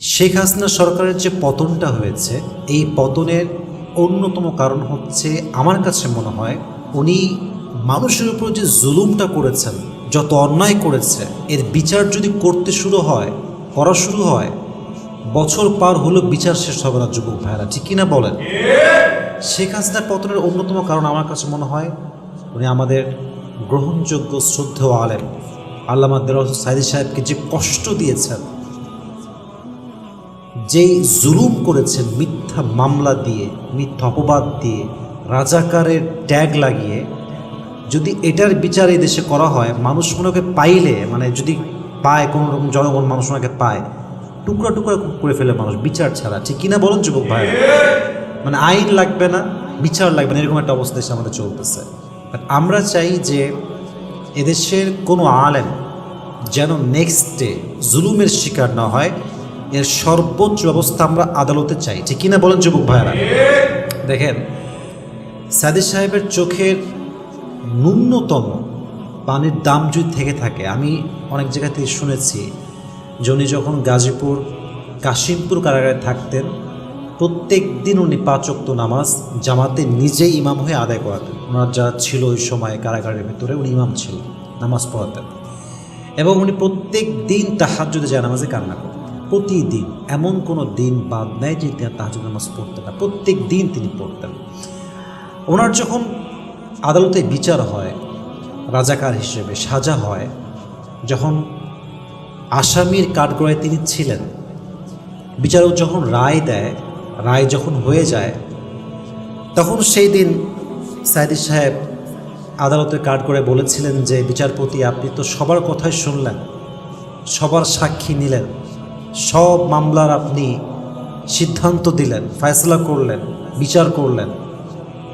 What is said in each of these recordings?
শেখ হাসিনা সরকারের যে পতনটা হয়েছে, এই পতনের অন্যতম কারণ হচ্ছে, আমার কাছে মনে হয়, উনি মানুষের উপর যে জুলুমটা করেছেন, যত অন্যায় করেছে, এর বিচার যদি করতে শুরু হয়, করা শুরু হয়, বছর পার হলেও বিচার শেষ হবে না, যুবক ভাইরা। ঠিক কিনা বলেন? শেখ হাসিনার পতনের অন্যতম কারণ আমার কাছে মনে হয়, উনি আমাদের গ্রহণযোগ্য শ্রদ্ধেয় আলেম। আল্লামা দেওয়ার সাইদি সাহেবকে যে কষ্ট দিয়েছেন যেই জুলুম করেছেন, মিথ্যা মামলা দিয়ে, মিথ্যা অপবাদ দিয়ে, রাজাকারের ট্যাগ লাগিয়ে, যদি এটার বিচার এই দেশে করা হয়, মানুষ মনে পাইলে মানে যদি পায়, কোনো রকম জনগণ মানুষ ওনাকে পায়, টুকরা টুকরা করে ফেলে মানুষ বিচার ছাড়া। ঠিক কিনা বলেন, যুবক ভাই? মানে আইন লাগবে না, বিচার লাগবে না, এরকম একটা অবস্থা দেশে আমাদের চলতেছে। আমরা চাই যে এদেশের কোনো আলেম যেন নেক্সট ডে জুলুমের শিকার না হয় এর সর্বোচ্চ ব্যবস্থা আমরা আদালতে চাই। ঠিক কিনা বলেন যুবক ভাইয়েরা? দেখেন সাদির সাহেবের চোখের ন্যূনতম পানির দাম যদি থেকে থাকে, আমি অনেক জায়গা থেকে শুনেছি যে উনি যখন গাজীপুর, কাশিমপুর কারাগারে থাকতেন, প্রত্যেক দিন উনি পাঁচক্ত নামাজ জামাতে নিজেই ইমাম হয়ে আদায় করাতেন। ওনার যা ছিল ওই সময় কারাগারের ভিতরে উনি ইমাম ছিল, নামাজ পড়াতেন। এবং উনি প্রত্যেক দিন তাহার যদি যায় নামাজে কান্না করতেন। প্রতিদিন, এমন কোনো দিন বাদ নেয় যে তিনি তাহাজুদ নামাজ পড়তেন না প্রত্যেক দিন তিনি পড়তেন। ওনার যখন আদালতে বিচার হয়, রাজাকার হিসেবে সাজা হয়, যখন আসামির কাঠগড়ায় তিনি ছিলেন, বিচারক যখন রায় দেয়, রায় যখন হয়ে যায়, তখন সেই দিন সাইদি সাহেব আদালতের কাঠ করে বলেছিলেন যে, বিচারপতি, আপনি তো সবার কথাই শুনলেন, সবার সাক্ষী নিলেন। সব মামলার আপনি সিদ্ধান্ত দিলেন, ফয়সলা করলেন, বিচার করলেন।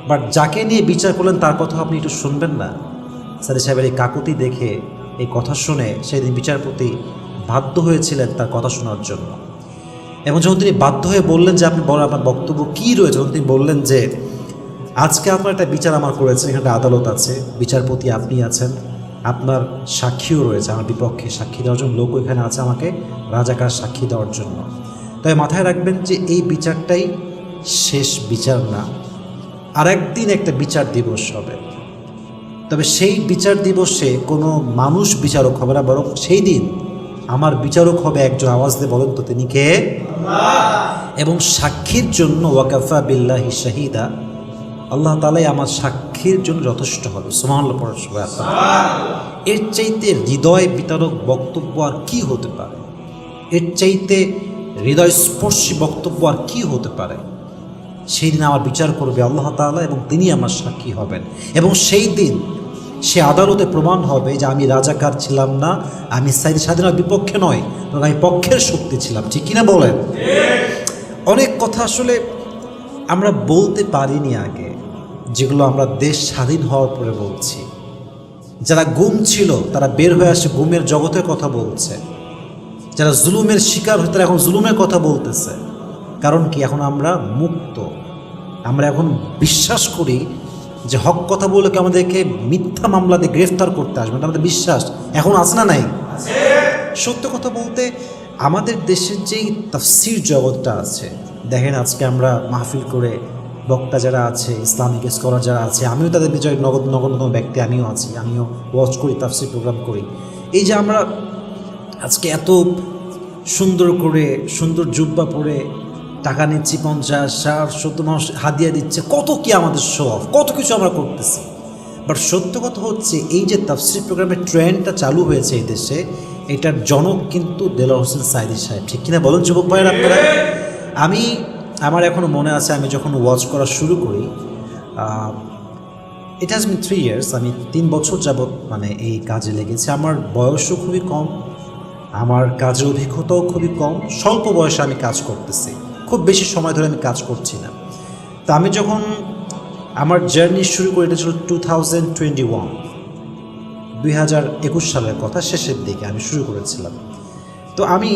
বাট যাকে নিয়ে বিচার করলেন, তার কথা আপনি একটু শুনবেন না। সাদি সাহেবের এই কাকুতি দেখে, এই কথা শুনে সেদিন বিচারপতি বাধ্য হয়েছিলেন তার কথা শোনার জন্য। এবং যখন তিনি বাধ্য হয়ে বললেন যে, আপনি বলেন, আপনার বক্তব্য কী রয়েছে? যখন তিনি বললেন যে, আজকে আপনার একটা বিচার আমার করেছেন, এখানে আদালত আছে, বিচারপতি আপনি আছেন, আপনার সাক্ষীও রয়েছে, আমার বিপক্ষে সাক্ষী দেওয়ার জন্য লোক এখানে আছে আমাকে রাজাকার সাক্ষী দেওয়ার জন্য। তাই মাথায় রাখবেন যে এই বিচারটাই শেষ বিচার না। আর একদিন একটা বিচার দিবস হবে। তবে সেই বিচার দিবসে কোনো মানুষ বিচারক হবে না বরং সেই দিন আমার বিচারক হবে একজন আওয়াজ দিয়ে বলেন তো তিনি কে? এবং সাক্ষীর জন্য ওয়াকাফা বিল্লাহি শাহিদা আল্লাহ তালাই আমার সাক্ষীর জন্য যথেষ্ট হবে। সুমানুল্লাহ পড়ার সময় এর চাইতে হৃদয় বিতারক বক্তব্য আর কি হতে পারে? এর চাইতে হৃদয়স্পর্শী বক্তব্য আর কি হতে পারে? সেই দিন আমার বিচার করবে আল্লাহ তাআলা এবং তিনি আমার সাক্ষী হবেন। এবং সেই দিন সে আদালতে প্রমাণ হবে যে আমি রাজাকার ছিলাম না, আমি সাইদ স্বাধীনতার বিপক্ষে নয়, বরং আমি পক্ষের শক্তি ছিলাম। ঠিক কিনা বলেন? অনেক কথা আসলে আমরা বলতে পারিনি আগে, যেগুলো আমরা দেশ স্বাধীন হওয়ার পরে বলছি। যারা গুম ছিল, তারা বের হয়ে আসে গুমের জগতের কথা বলছে। যারা জুলুমের শিকার হয়ে তারা এখন জুলুমের কথা বলতেছে। কারণ কি? এখন আমরা মুক্ত। আমরা এখন বিশ্বাস করি যে হক কথা বলে কি আমাদেরকে মিথ্যা মামলাতে গ্রেফতার করতে আসবে? এটা আমাদের বিশ্বাস। এখন আছে না নাই? সত্য কথা বলতে আমাদের দেশের যেই তাফসির জগৎটা আছে, দেখেন আজকে আমরা মাহফিল করে বক্তা যারা আছে, ইসলামিক স্কলার যারা আছে, আমিও তাদের বিজয় নগদ নগণ্যতম ব্যক্তি, আমিও আছি, আমিও ওয়াচ করি, তাফসির প্রোগ্রাম করি। এই যে আমরা আজকে এত সুন্দর করে, সুন্দর জুব্বা পরে টাকা নিচ্ছি পঞ্চাশ, ষাট, সত্তর, মানুষ হাদিয়া দিচ্ছে। কত কি আমাদের অফ কত কিছু আমরা করতেছি। বাট সত্য কথা হচ্ছে, এই যে তাফসির প্রোগ্রামের ট্রেন্ডটা চালু হয়েছে এই দেশে, এটার জনক কিন্তু দেলোয়ার হোসেন সাইদি সাহেব। ঠিক কিনা বলুন যুবক ভাইয়ের আপনারা? আমি, আমার এখনও মনে আছে, আমি যখন ওয়াচ করা শুরু করি it has been three years আমি তিন বছর যাবৎ মানে এই কাজে লেগেছি। আমার বয়সও খুবই কম আমার কাজের অভিজ্ঞতাও খুবই কম, স্বল্প বয়সে আমি কাজ করতেছি। খুব বেশি সময় ধরে আমি কাজ করছি না। তো আমি যখন আমার জার্নি শুরু করি, এটা ছিল টু থাউজেন্ড টোয়েন্টি ওয়ান দুই হাজার একুশ সালের কথা, শেষের দিকে আমি শুরু করেছিলাম। তো আমি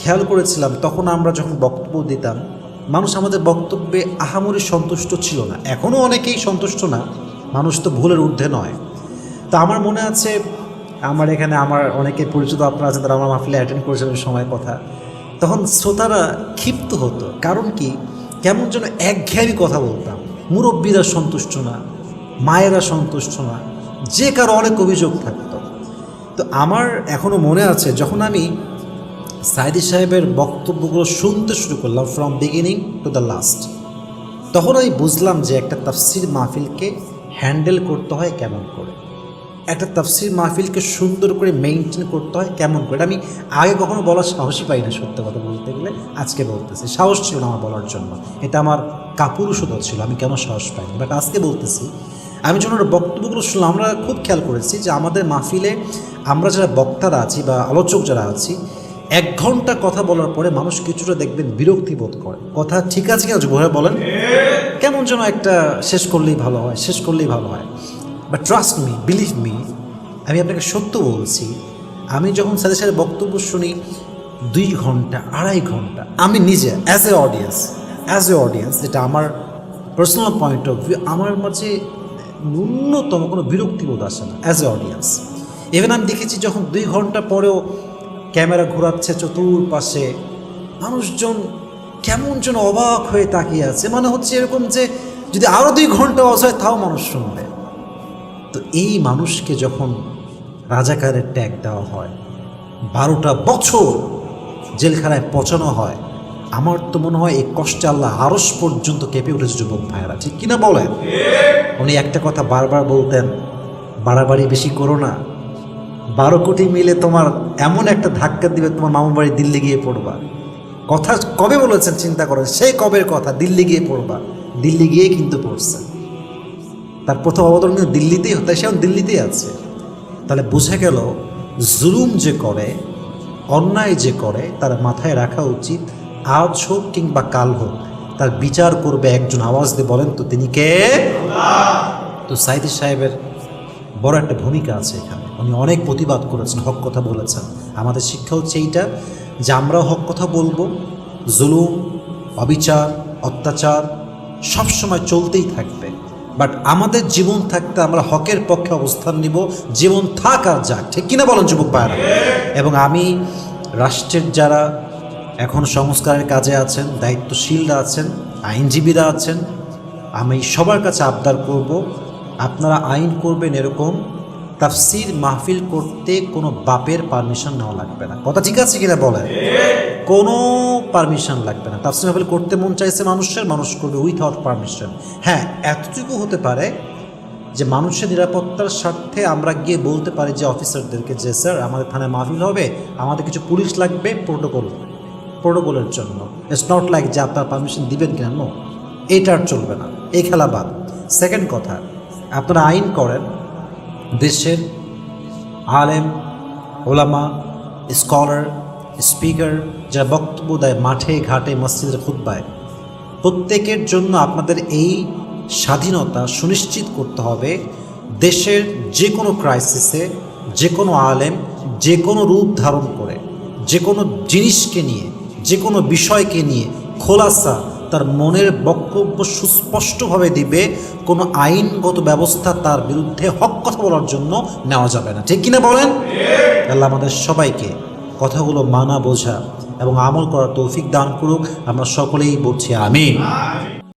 খেয়াল করেছিলাম, তখন আমরা যখন বক্তব্য দিতাম, মানুষ আমাদের বক্তব্যে আহামরি সন্তুষ্ট ছিল না। এখনও অনেকেই সন্তুষ্ট না, মানুষ তো ভুলের ঊর্ধ্বে নয়। তা আমার মনে আছে আমার এখানে আমার অনেকে পরিচিত আপনারা আছেন, তারা আমার মাহফিলে অ্যাটেন্ড করেছেন সময় কথা। তখন শ্রোতারা ক্ষিপ্ত হতো। কারণ কি? কেমন যেন একঘেয়েমি কথা বলতাম। মুরব্বীরা সন্তুষ্ট না, মায়েরা সন্তুষ্ট না, যে কারও অনেক অভিযোগ থাকতো। তো আমার এখনও মনে আছে, যখন আমি সাইদি সাহেবের বক্তব্যগুলো শুনতে শুরু করলাম from beginning to the last তখন আমি বুঝলাম যে একটা তাফসির মাহফিলকে হ্যান্ডেল করতে হয় কেমন করে। একটা তাফসির মাহফিলকে সুন্দর করে মেনটেন করতে হয়, কেমন করে? আমি আগে কখনো বলার সাহসই পাই না সত্য কথা বলতে গেলে। আজকে বলতেছি, সাহস ছিল না আমার বলার জন্য। এটা আমার কাপুরুষতা ছিল, আমি কেন সাহস পাইনি? বাট আজকে বলতেছি, আমি যখন ওর বক্তব্যগুলো শুনলাম, আমরা খুব খেয়াল করেছি যে আমাদের মাহফিলে আমরা যারা বক্তারা আছি বা আলোচক যারা আছি, এক ঘণ্টা কথা বলার পরে মানুষ কিছুটা দেখবেন বিরক্তি বোধ করে। কথা ঠিক আছে কি আছে বলেন। কেমন যেন একটা শেষ করলেই ভালো হয়, শেষ করলেই ভালো হয়। But trust me believe me আমি আপনাকে সত্য বলছি, আমি যখন সাথে সাথে বক্তব্য শুনি, দুই ঘণ্টা, আড়াই ঘণ্টা, আমি নিজে as a audience as a audience যেটা আমার পার্সোনাল পয়েন্ট অফ ভিউ আমার মাঝে ন্যূনতম কোনো বিরক্তিবোধ আসে না অ্যাজ এ অডিয়েন্স ইভেন আমি দেখেছি যখন দুই ঘণ্টা পরেও ক্যামেরা ঘোরাচ্ছে চতুর্পাশে, মানুষজন কেমন যেন অবাক হয়ে তাকিয়ে আছে মানে হচ্ছে এরকম যে যদি আরও দুই ঘণ্টা অস তাও মানুষ শুনবে। তো এই মানুষকে যখন রাজাকারের ট্যাগ দেওয়া হয়, বারোটা বছর জেলখানায় পচানো হয়, আমার তো মনে হয় এই কষ্টে আল্লাহ আরস পর্যন্ত কেঁপে উঠেছে যুবক ভাইয়েরা। ঠিক কিনা বলেন? উনি একটা কথা বারবার বলতেন, বাড়াবাড়ি বেশি করো না। বারো কোটি মিলে তোমার এমন একটা ধাক্কা দিবে, তোমার মামুর বাড়ি দিল্লি গিয়ে পড়বা। কথা কবে বলেছেন চিন্তা করেন, সেই কবের কথা, দিল্লি গিয়ে পড়বা। দিল্লি গিয়ে কিন্তু পড়ছে তার প্রথম অবতরণ কিন্তু দিল্লিতেই হতো সে দিল্লিতেই আছে। তাহলে বোঝা গেল, জুলুম যে করে, অন্যায় যে করে, তার মাথায় রাখা উচিত আজ হোক কিংবা কাল হোক, তার বিচার করবে একজন। আওয়াজ দিয়ে বলেন তো, তিনি কে? তো সাইদি সাহেবের বড় একটা ভূমিকা আছে এখানে। উনি অনেক প্রতিবাদ করেছেন, হক কথা বলেছেন। আমাদের শিক্ষা হচ্ছে এইটা যে আমরাও হক কথা বলব, জুলুম, অবিচার, অত্যাচার সবসময় চলতেই থাকবে বাট আমাদের জীবন থাকতে আমরা হকের পক্ষে অবস্থান নিব, জীবন থাক আর যাক, ঠিক কিনা বলেন যুবক পায়রা এবং আমি রাষ্ট্রের যারা এখন সংস্কারের কাজে আছেন, দায়িত্বশীলরা আছেন, আইনজীবীরা আছেন, আমি সবার কাছে আবদার করব, আপনারা আইন করবেন এরকম তাফসির মাহফিল করতে কোনো বাপের পারমিশন নেওয়া লাগবে না। কথা ঠিক আছে কিনা বলেন? কোনো পারমিশন লাগবে না। তাফসির মাহফিল করতে মন চাইছে মানুষের, মানুষ করবে উইথআউট পারমিশন হ্যাঁ এতটুকু হতে পারে যে মানুষের নিরাপত্তার স্বার্থে আমরা গিয়ে বলতে পারি যে, অফিসারদেরকে যে, স্যার, আমাদের থানায় মাহফিল হবে, আমাদের কিছু পুলিশ লাগবে প্রোটোকল প্রোটোকলের জন্য। ইটস নট লাইক যে, আপনার পারমিশন দিবেন কেন? আর চলবে না। এই খেলা বাদ। সেকেন্ড কথা, আপনারা আইন করেন দেশের আলেম, ওলামা, স্কলার, স্পিকার যা বক্তব্য দেয় মাঠে, ঘাটে, মসজিদের খুদ্বায় প্রত্যেকের জন্য আপনাদের এই স্বাধীনতা সুনিশ্চিত করতে হবে দেশের যে কোনো ক্রাইসিসে যে কোনো আলেম যে কোনো রূপ ধারণ করে যে কোনো জিনিসকে নিয়ে যে কোনো বিষয়কে নিয়ে খোলাসা তার মনের বক্তব্য সুস্পষ্টভাবে দিবে কোনো আইনগত ব্যবস্থা তার বিরুদ্ধে হক কথা বলার জন্য নেওয়া যাবে না। ঠিক কিনা বলেন? তাহলে আমাদের সবাইকে কথাগুলো মানা বোঝা এবং আমল করার তৌফিক দান করুক। আমরা সকলেই বলছি আমিন।